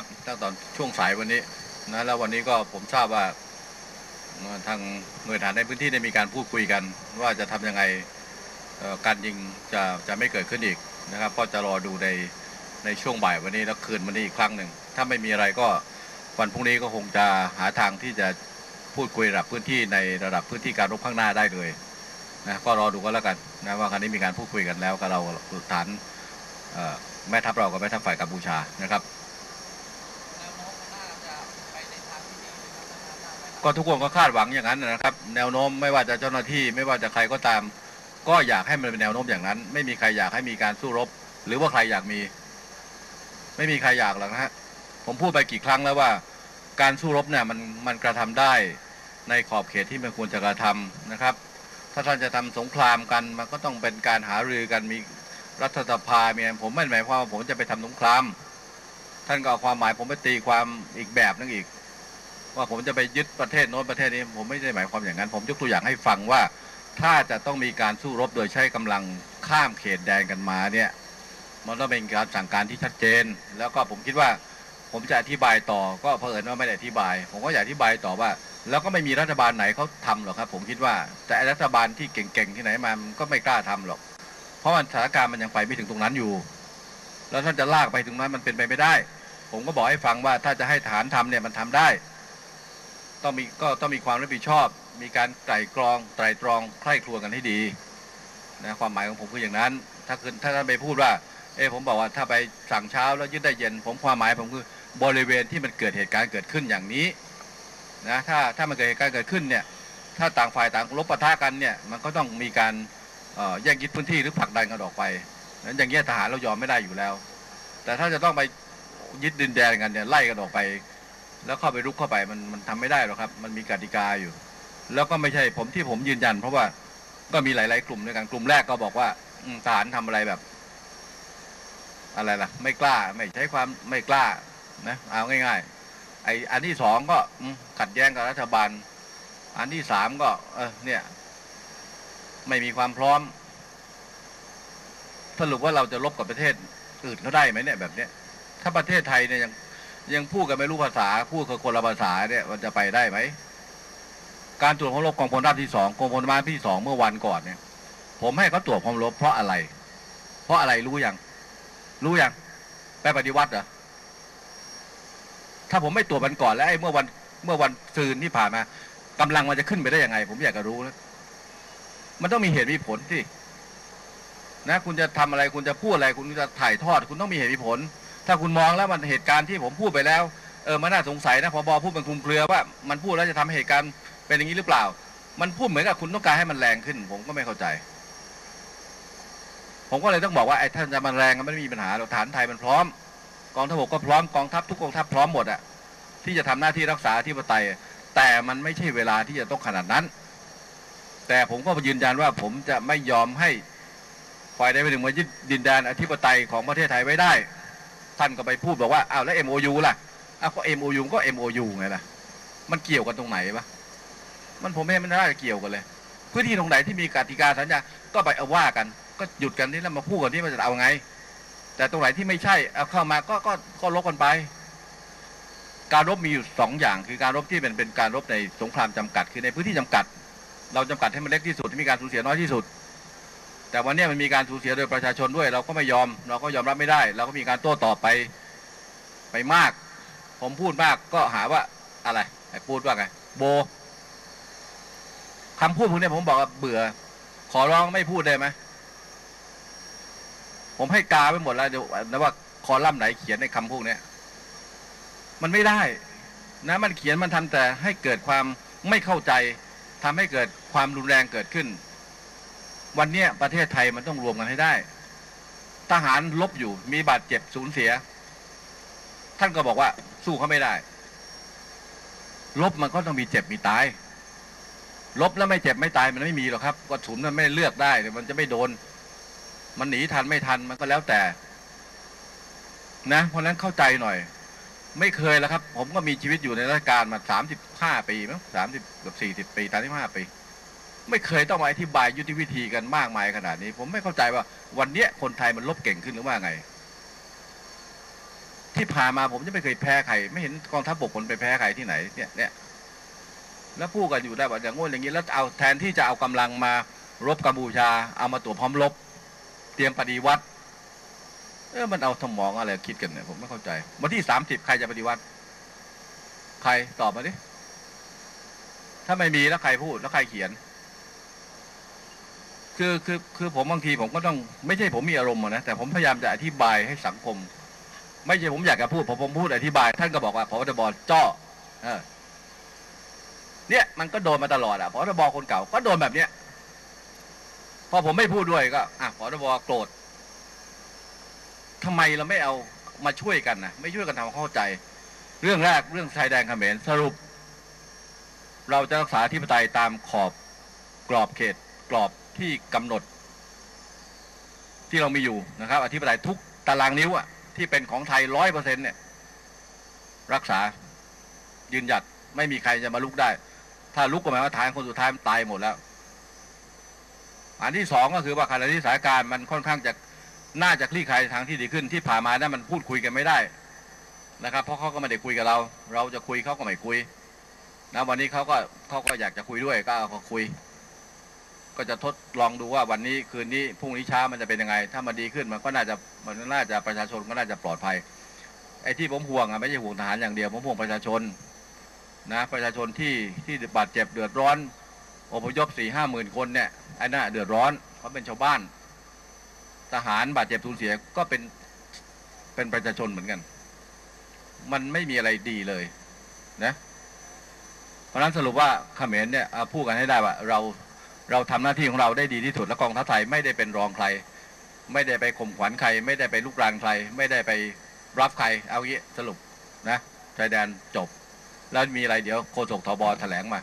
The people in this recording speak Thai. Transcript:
นะครับตั้งตอนช่วงสายวันนี้นะแล้ววันนี้ก็ผมทราบว่าทางหน่วยทหารในพื้นที่ได้มีการพูดคุยกัน ว่าจะทำยังไงการยิงจะจะไม่เกิดขึ้นอีกนะครับก็จะรอดูในในช่วงบ่ายวันนี้แล้วคืนวันนี้อีกครั้งหนึ่งถ้าไม่มีอะไรก็วันพรุ่งนี้ก็คงจะหาทางที่จะพูดคุยระดับพื้นที่ในระดับพื้นที่การรบข้างหน้าได้เลยนะก็รอดูก็แล้วกันนะว่าครั้นี้มีการพูดคุยกันแล้วกับเราฐานแม่ทัพเรากับแม่ทัพฝ่ายกัมพูชานะครับ ก็ทุกคนก็คาดหวังอย่างนั้นนะครับ แนวโน้มไม่ว่าจะเจ้าหน้าที่ไม่ว่าจะใครก็ตาม ก็อยากให้มันเป็นแนวโน้มอย่างนั้น ไม่มีใครอยากให้มีการสู้รบ หรือว่าใครอยากมี ไม่มีใครอยากหรอกนะฮะผมพูดไปกี่ครั้งแล้วว่า การสู้รบเนี่ยมันมันกระทำได้ในขอบเขตที่มันควรจะกระทำนะครับ ถ้าท่านจะทำสงครามกันมันก็ต้องเป็นการหารือกันมีรัฐสภามีอะไรผมไม่ได้หมายความว่าผมจะไปทำสงคราม ท่านก็เอาความหมายผมไปตีความอีกแบบนึงอีก ว่าผมจะไปยึดประเทศโน้นประเทศนี้ ผมไม่ได้หมายความอย่างนั้น ผมยกตัวอย่างให้ฟังว่าถ้าจะต้องมีการสู้รบโดยใช้กำลังข้ามเขตแดนกันมาเนี่ยมันต้องเป็นการสั่งการที่ชัดเจน แล้วก็ผมคิดว่าผมจะอธิบายต่อก็เผอิญว่าไม่ได้อธิบาย ผมก็อยากอธิบายต่อว่า แล้วก็ไม่มีรัฐบาลไหนเขาทำหรอกครับ ผมคิดว่าแต่รัฐบาลที่เก่งๆที่ไหนมามันก็ไม่กล้าทำหรอก เพราะว่าสถานการณ์มันยังไปไม่ถึงตรงนั้นอยู่ แล้วท่านจะลากไปถึงนั้นมันเป็นไปไม่ได้ ผมก็บอกให้ฟังว่าถ้าจะให้ฐานทำเนี่ยมันทำได้ ต้องมีก็ต้องมีความรับผิดชอบ มีการไตร่กรองไตร่ตรองใคร่ครวญกันให้ดีนะความหมายของผมคืออย่างนั้น ถ้าคือถ้าท่านไปพูดว่า เออผมบอกว่าถ้าไปสั่งเช้าแล้วยึดได้เย็น ผมความหมายผมคือบริเวณที่มันเกิดเหตุการณ์เกิดขึ้นอย่างนี้นะถ้าถ้ามันเกิดเหตุการณ์เกิดขึ้นเนี่ยถ้าต่างฝ่ายต่างลบปะทะกันเนี่ยมันก็ต้องมีการเอ่อแยกยึดพื้นที่หรือผลักดันกันออกไปนั้นอย่างเงี้ยทหารเรายอมไม่ได้อยู่แล้ว แต่ถ้าจะต้องไปยึดดินแดนกันเนี่ยไล่กันออกไป แล้วเข้าไปรุกเข้าไปมันมันทำไม่ได้หรอกครับ มันมีกติกาอยู่ แล้วก็ไม่ใช่ผมที่ผมยืนยัน เพราะว่าก็มีหลาย ๆ กลุ่มด้วยกันกลุ่มแรกก็บอกว่าทหารทำอะไรแบบ อะไรล่ะ ไม่กล้า ไม่ใช้ความไม่กล้า นะเอาง่าย ๆ ไออันที่สองก็ขัดแย้งกับรัฐบาล อันที่สามก็ เออเนี่ย ไม่มีความพร้อมสรุปว่าเราจะลบกับประเทศอื่นเขาได้ไหมเนี่ยแบบเนี้ยถ้าประเทศไทยเนี่ยยัง ยังพูดกันไม่รู้ภาษา พูดกับคนละภาษาเนี่ยมันจะไปได้ไหม การตรวจความรบกองพลราบที่สองกองพลมาที่สองเมื่อวันก่อนเนี่ย ผมให้เขาตรวจความรบเพราะอะไร เพราะอะไรรู้ยัง รู้ยังไปปฏิวัติเหรอถ้าผมไม่ตรวจมันก่อนแล้วไอ้เมื่อวันเมื่อวันซืนที่ผ่านมากำลังมันจะขึ้นไปได้ยังไง ผมอยากจะรู้แล้วมันต้องมีเหตุมีผลสินะ คุณจะทำอะไร คุณจะพูดอะไร คุณจะถ่ายทอด คุณต้องมีเหตุมีผล ถ้าคุณมองแล้วมันเหตุการณ์ที่ผมพูดไปแล้วเออมันน่าสงสัยนะพอบอพูดเป็นคลุมเครือว่ามันพูดแล้วจะทำให้เหตุการณ์เป็นอย่างนี้หรือเปล่า มันพูดเหมือนกับคุณต้องการให้มันแรงขึ้น ผมก็ไม่เข้าใจ ผมก็เลยต้องบอกว่าไอ้ท่านจะมันแรงก็ไม่มีปัญหาเราฐานไทยมันพร้อม กองทัพบกก็พร้อมกองทัพทุกกองทัพพร้อมหมดอะที่จะทำหน้าที่รักษาอธิปไตย แต่มันไม่ใช่เวลาที่จะต้องขนาดนั้น แต่ผมก็ยืนยันว่าผมจะไม่ยอมให้ฝ่ายใดฝ่ายหนึ่งมายึดดินแดนอธิปไตยของประเทศไทยไว้ได้ ท่านก็ไปพูดบอกว่าอ้าวแล้ว MOU ล่ะอ้าวก็ MOU ก็ MOU ไงล่ะ มันเกี่ยวกันตรงไหนวะมันผมไม่เห็นมันน่าจะเกี่ยวกันเลยพื้นที่ตรงไหนที่มีกติกาสัญญาก็ไปเอาว่ากัน ก็หยุดกันนี่แล้วมาพูดกันที่มันจะเอาไง แต่ตรงไหนที่ไม่ใช่เอาเข้ามาก็ก็ก็ลบกันไป การรบมีอยู่สองอย่าง คือการรบที่เป็นเป็นการรบในสงครามจำกัด คือในพื้นที่จำกัด เราจำกัดให้มันเล็กที่สุดให้มีการสูญเสียน้อยที่สุด แต่วันนี้มันมีการสูญเสียโดยประชาชนด้วย เราก็ไม่ยอม เราก็ยอมรับไม่ได้ เราก็มีการโต้ตอบไปไปมาก ผมพูดมากก็หาว่าอะไรไอ้พูดว่าไงโบคำพูดพวกนี้ผมบอกว่าเบื่อ ขอร้องไม่พูดได้ไหมผมให้กาไปหมดแล้วเดี๋ยวนะว่าคอลัมน์ไหนเขียนในคำพวกเนี้ยมันไม่ได้ นะ มันเขียนมันทำแต่ให้เกิดความไม่เข้าใจทำให้เกิดความรุนแรงเกิดขึ้น วันนี้ประเทศไทยมันต้องรวมกันให้ได้ ทหารลบอยู่มีบาดเจ็บสูญเสีย ท่านก็บอกว่าสู้เขาไม่ได้ ลบมันก็ต้องมีเจ็บมีตาย ลบแล้วไม่เจ็บไม่ตายมันไม่มีหรอกครับกระสุนมันไม่เลือกได้มันจะไม่โดน มันหนีทันไม่ทันมันก็แล้วแต่ นะ เพราะฉะนั้นเข้าใจหน่อย ไม่เคยแล้วครับ ผมก็มีชีวิตอยู่ในราชการมาสามสิบห้าปีมั้งสามสิบกับสี่สิบปีสามสิบห้าปี ไม่เคยต้องมาอธิบายยุทธวิธีกันมากมายขนาดนี้ ผมไม่เข้าใจว่า วันเนี้ยคนไทยมันลบเก่งขึ้นหรือว่าไง ที่ผ่านมาผมจะไม่เคยแพ้ใคร ไม่เห็นกองทัพบกคนไปแพ้ใครที่ไหนเนี่ยเนี่ยแล้วพูดกันอยู่ได้ว่าอย่างงู้นอย่างนี้แล้วเอาแทนที่จะเอากำลังมารบกัมพูชา เอามาตัวพร้อมรบ เตรียมปฏิวัติเออมันเอาสมองอะไรคิดกันเนี่ยผมไม่เข้าใจ วันที่สามสิบใครจะปฏิวัติ ใครตอบมาดิถ้าไม่มีแล้วใครพูดแล้วใครเขียน คือคือคือผมบางทีผมก็ต้องไม่ใช่ผมมีอารมณ์นะแต่ผมพยายามจะอธิบายให้สังคม ไม่ใช่ผมอยากจะพูดพอผมพูดอธิบาย ท่านก็บอกว่าพบทบจ้อเออเนี่ยมันก็โดนมาตลอดอะพบทบคนเก่า ก็โดนแบบเนี้ยพอผมไม่พูดด้วยก็อะพบทบโกรธทำไมเราไม่เอามาช่วยกันนะไม่ช่วยกันทำความเข้าใจ เรื่องแรกเรื่องชายแดนเขมรสรุป เราจะรักษาที่ปไตยตามขอบกรอบเขตกรอบที่กำหนด ที่เรามีอยู่นะครับ อธิปไตยทุกตารางนิ้วอะที่เป็นของไทยร้อยเปอร์เซ็นเนี่ย รักษายืนหยัดไม่มีใครจะมาลุกได้ ถ้าลุกก็หมายว่าทางคนสุดท้ายมันตายหมดแล้ว อันที่สองก็คือว่าขณะที่สถานการณ์มันค่อนข้างจะน่าจะคลี่คลายทางที่ดีขึ้นที่ผ่านมานั้นมันพูดคุยกันไม่ได้นะครับ เพราะเขาก็ไม่ได้คุยกับเรา เราจะคุยเขาก็ไม่คุยนะวันนี้เขาก็เขาก็อยากจะคุยด้วยก็เอาเขาคุย ก็จะทดลองดูว่าวันนี้คืนนี้พรุ่งนี้เช้ามันจะเป็นยังไง ถ้ามันดีขึ้นมันก็น่าจะมันน่าจะประชาชนก็น่าจะปลอดภัยไอ้ที่ผมห่วงอะไม่ใช่ห่วงทหารอย่างเดียวผมห่วงประชาชนนะประชาชนที่ที่บาดเจ็บเดือดร้อนอพยพสี่ห้าหมื่นคนเนี่ยไอ้น่าเดือดร้อนเพราะเป็นชาวบ้าน ทหารบาดเจ็บสูญเสียก็เป็นเป็นประชาชนเหมือนกัน มันไม่มีอะไรดีเลยนะเพราะนั้นสรุปว่าเขมรเนี่ยพูดกันให้ได้ว่าเรา เราทำหน้าที่ของเราได้ดีที่สุดและกองทัพไทยไม่ได้เป็นรองใคร ไม่ได้ไปข่มขวัญใคร ไม่ได้ไปลุกรานใคร ไม่ได้ไปรับใคร เอางี้สรุปนะชายแดนจบ แล้วมีอะไรเดี๋ยวโฆษกทบแถลงมา